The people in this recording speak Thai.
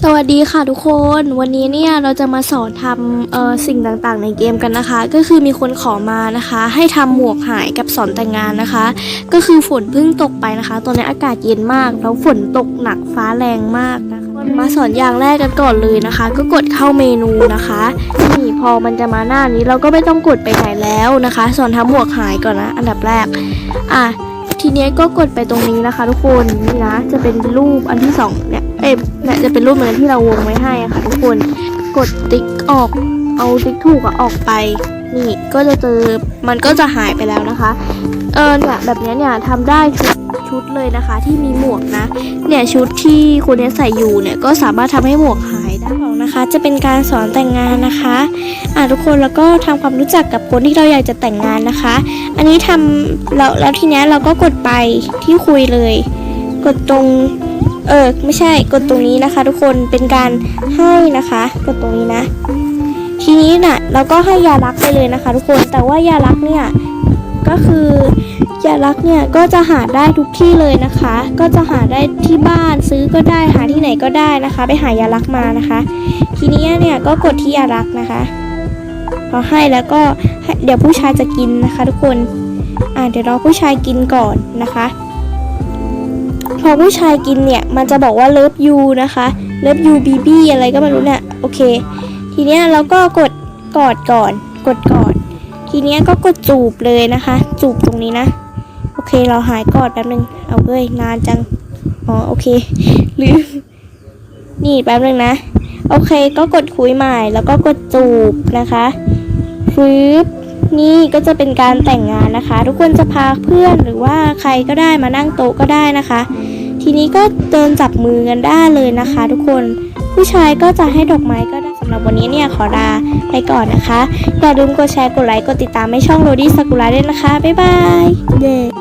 สวัสดีค่ะทุกคนวันนี้เนี่ยเราจะมาสอนทำเอ่อสิ่งต่างๆในเกมกันนะคะ ก็คือมีคนขอมานะคะ ให้ทำหมวกหายกับสอนแต่งงานนะคะ ก็คือฝนเพิ่งตกไปนะคะ ตอนนี้อากาศเย็นมาก แล้วฝนตกหนักฟ้าแรงมากนะคะมาสอนอย่างแรกกันก่อนเลยนะคะ ก็กดเข้าเมนูนะคะนี่พอมันจะมาหน้านี้เราก็ไม่ต้องกดไปไหนแล้วนะคะ สอนทำหมวกหายก่อนนะ อันดับแรกอะทีนี้ก็กดไปตรงนี้นะคะ ทุกคนนี่นะจะเป็นรูปอันที่สองเนี่ยเอ๊ เนี่ยจะเป็นรูปเหมือนที่เราวงไว้ให้ค่ะทุกคนกดติ๊กออก เอาติ๊กถูกอะออกไป นี่ก็จะเจอมันก็จะหายไปแล้วนะคะ เออเนี่ยแบบนี้เนี่ยทำได้ชุดชุดเลยนะคะ ที่มีหมวกนะเนี่ยชุดที่คุณเนสใส่อยู่เนี่ยก็สามารถทำให้หมวกหายได้ของนะคะ จะเป็นการสอนแต่งงานนะคะอะทุกคนแล้วก็ทำความรู้จักกับคนที่เราอยากจะแต่งงานนะคะ อันนี้ทำแล้วแล้วทีเนี้ยเราก็กดไปที่คุยเลย กดตรง เออไม่ใช่กดตรงนี้นะคะ ทุกคนเป็นการให้นะคะ กดตรงนี้นะ ทีนี้น่ะเราก็ให้ยารักไปเลยนะคะ ทุกคนแต่ว่ายารักเนี่ยก็คือยารักเนี่ยก็จะหาได้ทุกที่เลยนะคะ ก็จะหาได้ที่บ้านซื้อก็ได้หาที่ไหนก็ได้นะคะ ไปหายารักมานะคะ ทีนี้เนี่ยก็กดที่ยารักนะคะพอให้แล้วก็เดี๋ยวผู้ชายจะกินนะคะ ทุกคนอ่าเดี๋ยวรอผู้ชายกินก่อนนะคะ พอผู้ชายกินเนี่ย มันจะบอกว่าเลิฟยูนะคะเลิฟยูบีบีอะไรก็ไม่รู้เนี่ยโอเค ทีเนี้ยเราก็กดกอดก่อน กดก่อน ทีเนี้ยก็กดจูบเลยนะคะ จูบตรงนี้นะ โอเคเราหายกอดแป๊บนึงเอาเว้ยนานจังอ๋อโอเคลืมนี่แป๊บนึงนะ โอเคก็กดคุยใหม่แล้วก็กดจูบนะคะฟืบ นี่ก็จะเป็นการแต่งงานนะคะ ทุกคนจะพาเพื่อนหรือว่าใครก็ได้มานั่งโต๊ะก็ได้นะคะ ทีนี้ก็เดินจับมือกันได้เลยนะคะ ทุกคนผู้ชายก็จะให้ดอกไม้ก็ได้สำหรับวันนี้เนี่ยขอลาไปก่อนนะคะอย่าลืมกดแชร์กดไลค์กดติดตามให้ช่องโรดี้สกุลาด้วยนะคะบ๊ายบายเย้